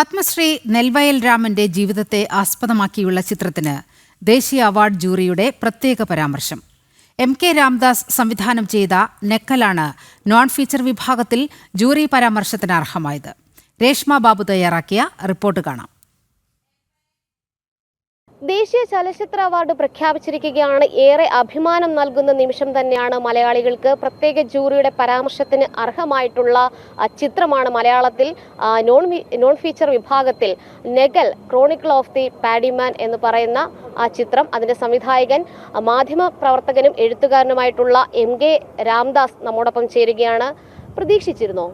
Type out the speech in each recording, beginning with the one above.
പത്മശ്രീ നെൽവയൽ രാമന്റെ ജീവിതത്തെ ആസ്പദമാക്കിയുള്ള ചിത്രത്തിന് ദേശീയ അവാർഡ് ജൂറിയുടെ പ്രത്യേക പരാമർശം. എം കെ രാംദാസ് സംവിധാനം ചെയ്ത നെക്കലാണ് നോൺ ഫീച്ചർ വിഭാഗത്തിൽ ജൂറി പരാമർശത്തിന് അർഹമായത്. രേഷ്മ ബാബു തയ്യാറാക്കിയ റിപ്പോർട്ട് കാണാം. ദേശീയ ചലച്ചിത്ര അവാർഡ് പ്രഖ്യാപിച്ചിരിക്കുകയാണ്. ഏറെ അഭിമാനം നൽകുന്ന നിമിഷം തന്നെയാണ് മലയാളികൾക്ക് പ്രത്യേക ജൂറിയുടെ പരാമർശത്തിന് അർഹമായിട്ടുള്ള ചിത്രമാണ് മലയാളത്തിൽ നോൺ നോൺ ഫീച്ചർ വിഭാഗത്തിൽ. Nekal chronicle of the paddy man എന്ന് പറയുന്ന ആ ചിത്രം അതിന്റെ സംവിധായകൻ മാധ്യമ പ്രവർത്തകനും എഴുത്തുകാരനുമായിട്ടുള്ള എം കെ രാംദാസ് നമ്മോടൊപ്പം ചേരുകയാണ്. പ്രതീക്ഷിച്ചിരുന്നോ?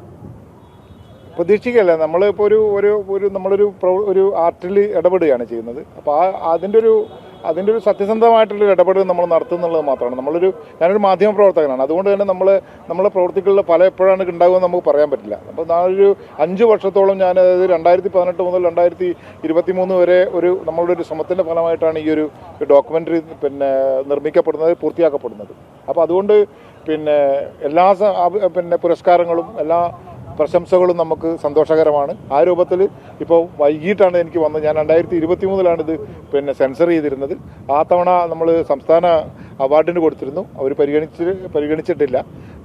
പ്രതീക്ഷിക്കുകയല്ല. നമ്മളിപ്പോൾ ഒരു ഒരു ഒരു നമ്മളൊരു ഒരു ആർട്ടിൽ ഇടപെടുകയാണ് ചെയ്യുന്നത്. അപ്പോൾ ആ അതിന്റെ ഒരു അതിന്റെ ഒരു സത്യസന്ധമായിട്ടുള്ള ഇടപെടൽ നമ്മൾ നടത്തുന്നുള്ളത് മാത്രമാണ്. നമ്മളൊരു ഞാനൊരു മാധ്യമ പ്രവർത്തകനാണ്. അതുകൊണ്ട് തന്നെ നമ്മൾ നമ്മളെ പ്രവർത്തികളിൽ പല എപ്പോഴാണ് ഉണ്ടാകുക നമുക്ക് പറയാൻ പറ്റില്ല. അപ്പോൾ നാളൊരു അഞ്ച് വർഷത്തോളം ഞാൻ അതായത് രണ്ടായിരത്തി പതിനെട്ട് മുതൽ രണ്ടായിരത്തി ഇരുപത്തി മൂന്ന് വരെ ഒരു നമ്മളുടെ ഒരു ശ്രമത്തിന്റെ ഫലമായിട്ടാണ് ഈ ഒരു ഡോക്യുമെന്ററി പിന്നെ നിർമ്മിക്കപ്പെടുന്നത് പൂർത്തിയാക്കപ്പെടുന്നത്. അപ്പോൾ അതുകൊണ്ട് പിന്നെ എല്ലാ പിന്നെ പുരസ്കാരങ്ങളും എല്ലാ പ്രശംസകളും നമുക്ക് സന്തോഷകരമാണ്. ആ രൂപത്തിൽ ഇപ്പോൾ വൈകിട്ടാണ് എനിക്ക് വന്നത്. ഞാൻ രണ്ടായിരത്തി ഇരുപത്തി മൂന്നിലാണ് ഇത് പിന്നെ സെൻസർ ചെയ്തിരുന്നത്. ആ തവണ നമ്മൾ സംസ്ഥാന അവാർഡിന് കൊടുത്തിരുന്നു. അവർ പരിഗണിച്ച് പരിഗണിച്ചിട്ടില്ല.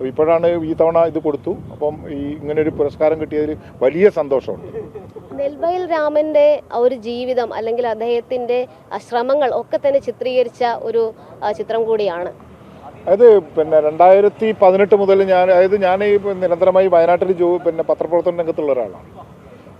ഇപ്പോഴാണ് ഈ തവണ ഇത് കൊടുത്തു. അപ്പം ഈ ഇങ്ങനൊരു പുരസ്കാരം കിട്ടിയതിൽ വലിയ സന്തോഷമുണ്ട്. നെൽവയൽ രാമന്റെ ആ ഒരു ജീവിതം അല്ലെങ്കിൽ അദ്ദേഹത്തിന്റെ ആ ശ്രമങ്ങൾ ഒക്കെ തന്നെ ചിത്രീകരിച്ച ഒരു ചിത്രം കൂടിയാണ്. അത് പിന്നെ രണ്ടായിരത്തി പതിനെട്ട് മുതൽ ഞാൻ അതായത് ഞാൻ ഈ നിരന്തരമായി വയനാട്ടിൽ ജോ പിന്നെ പത്രപ്രവർത്തന രംഗത്തുള്ള ഒരാളാണ്.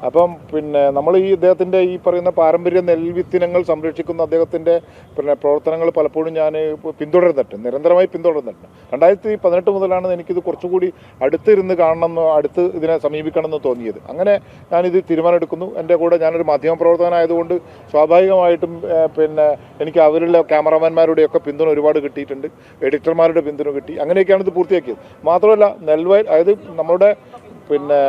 അപ്പം പിന്നെ നമ്മൾ ഈ ഇദ്ദേഹത്തിന്റെ ഈ പറയുന്ന പാരമ്പര്യ നെൽവിത്തിനങ്ങൾ സംരക്ഷിക്കുന്ന അദ്ദേഹത്തിന്റെ പിന്നെ പ്രവർത്തനങ്ങൾ പലപ്പോഴും ഞാൻ പിന്തുടരുന്നുണ്ട് നിരന്തരമായി പിന്തുടരുന്നുണ്ട്. രണ്ടായിരത്തി പതിനെട്ട് മുതലാണ് എനിക്കിത് കുറച്ചുകൂടി അടുത്തിരുന്ന് കാണണമെന്ന് അടുത്ത് ഇതിനെ സമീപിക്കണമെന്ന് തോന്നിയത്. അങ്ങനെ ഞാനിത് തീരുമാനമെടുക്കുന്നു. എന്റെ കൂടെ ഞാനൊരു മാധ്യമ പ്രവർത്തകനായതുകൊണ്ട് സ്വാഭാവികമായിട്ടും പിന്നെ എനിക്ക് അവരുടെ ക്യാമറാമാന്മാരുടെയൊക്കെ പിന്തുണ ഒരുപാട് കിട്ടിയിട്ടുണ്ട്. എഡിറ്റർമാരുടെ പിന്തുണ കിട്ടി. അങ്ങനെയൊക്കെയാണ് ഇത് പൂർത്തിയാക്കിയത്. മാത്രമല്ല നെൽവയൽ അതായത് നമ്മുടെ പിന്നെ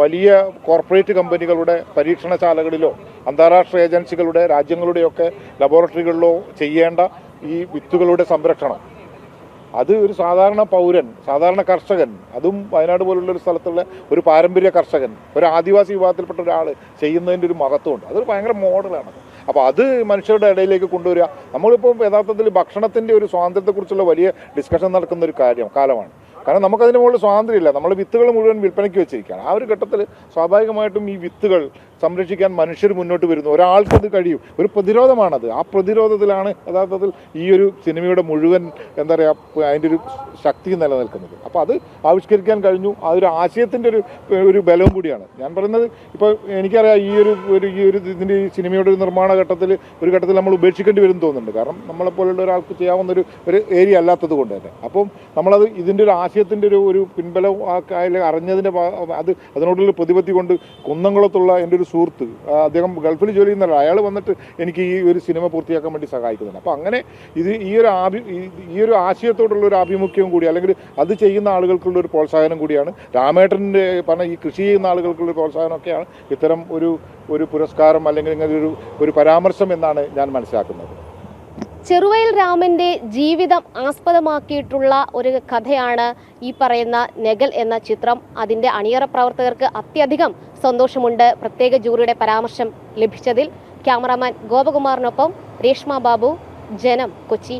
വലിയ കോർപ്പറേറ്റ് കമ്പനികളുടെ പരീക്ഷണശാലകളിലോ അന്താരാഷ്ട്ര ഏജൻസികളുടെ രാജ്യങ്ങളുടെയൊക്കെ ലബോറട്ടറികളിലോ ചെയ്യേണ്ട ഈ വിത്തുകളുടെ സംരക്ഷണം. അത് ഒരു സാധാരണ പൗരൻ സാധാരണ കർഷകൻ അതും വയനാട് പോലുള്ള ഒരു സ്ഥലത്തുള്ള ഒരു പാരമ്പര്യ കർഷകൻ ഒരു ആദിവാസി വിഭാഗത്തിൽപ്പെട്ട ഒരാൾ ചെയ്യുന്നതിന്റെ ഒരു മഹത്വമുണ്ട്. അതൊരു ഭയങ്കര മോഡലാണ്. അപ്പോൾ അത് മനുഷ്യരുടെ ഇടയിലേക്ക് കൊണ്ടുവരിക. നമ്മളിപ്പോൾ യഥാർത്ഥത്തിൽ ഭക്ഷണത്തിന്റെ ഒരു സ്വാതന്ത്ര്യത്തെക്കുറിച്ചുള്ള വലിയ ഡിസ്കഷൻ നടക്കുന്ന ഒരു കാര്യം കാലമാണ്. കാരണം നമുക്കതിന് മുകളിൽ സ്വാതന്ത്ര്യമില്ല. നമ്മൾ വിത്തുകൾ മുഴുവൻ വിൽപ്പനയ്ക്ക് വെച്ചിരിക്കുകയാണ്. ആ ഒരു ഘട്ടത്തിൽ സ്വാഭാവികമായിട്ടും ഈ വിത്തുകൾ സംരക്ഷിക്കാൻ മനുഷ്യർ മുന്നോട്ട് വരുന്നു. ഒരാൾക്ക് അത് കഴിയും. ഒരു പ്രതിരോധമാണത്. ആ പ്രതിരോധത്തിലാണ് യഥാർത്ഥത്തിൽ ഈ ഒരു സിനിമയുടെ മുഴുവൻ എന്താ പറയുക അതിന്റെ ഒരു ശക്തി നിലനിൽക്കുന്നത്. അപ്പോൾ അത് ആവിഷ്കരിക്കാൻ കഴിഞ്ഞു. ആ ഒരു ആശയത്തിന്റെ ഒരു ഒരു ബലവും കൂടിയാണ്. ഞാൻ പറയുന്നത് ഇപ്പോൾ എനിക്കറിയാം ഈ ഒരു ഒരു ഈ ഒരു ഇതിന്റെ ഈ സിനിമയുടെ ഒരു നിർമ്മാണ ഘട്ടത്തിൽ ഒരു ഘട്ടത്തിൽ നമ്മൾ ഉപേക്ഷിക്കേണ്ടി വരും തോന്നുന്നുണ്ട്. കാരണം നമ്മളെപ്പോലുള്ള ഒരാൾക്ക് ചെയ്യാവുന്ന ഒരു ഒരു ഏരിയ അല്ലാത്തത് കൊണ്ട് തന്നെ. അപ്പം നമ്മളത് ഇതിന്റെ ഒരു ആശയത്തിന്റെ ഒരു ഒരു പിൻബലം ആ കാര്യം അറിഞ്ഞതിന്റെ അത് അതിനോടുള്ള പ്രതിപത്തി കൊണ്ട് കുന്നംകുളത്തുള്ള എന്റെ ഒരു സുഹൃത്ത് അദ്ദേഹം ഗൾഫിൽ ജോലി ചെയ്യുന്നതാണ് അയാൾ വന്നിട്ട് എനിക്ക് ഈ ഒരു സിനിമ പൂർത്തിയാക്കാൻ വേണ്ടി സഹായിക്കുന്നുണ്ട്. അപ്പോൾ അങ്ങനെ ഇത് ഈ ഒരു ആഭി ഈ- ഒരു ആശയത്തോടുള്ള ഒരു ആഭിമുഖ്യം കൂടി അല്ലെങ്കിൽ അത് ചെയ്യുന്ന ആളുകൾക്കുള്ള ഒരു പ്രോത്സാഹനം കൂടിയാണ്. രാമേട്ടന്റെ പറഞ്ഞ ഈ കൃഷി ചെയ്യുന്ന ആളുകൾക്കുള്ള പ്രോത്സാഹനമൊക്കെയാണ് ഇത്തരം ഒരു ഒരു പുരസ്കാരം അല്ലെങ്കിൽ ഇങ്ങനെ ഒരു ഒരു പരാമർശം എന്നാണ് ഞാൻ മനസ്സിലാക്കുന്നത്. ചെറുവയൽ രാമന്റെ ജീവിതം ആസ്പദമാക്കിയിട്ടുള്ള ഒരു കഥയാണ് ഈ പറയുന്ന നെഗൽ എന്ന ചിത്രം. അതിന്റെ അണിയറ പ്രവർത്തകർക്ക് അത്യധികം സന്തോഷമുണ്ട് പ്രത്യേക ജൂറിയുടെ പരാമർശം ലഭിച്ചതിൽ. ക്യാമറാമാൻ ഗോപകുമാറിനൊപ്പം രേഷ്മ ബാബു ജനം കൊച്ചി.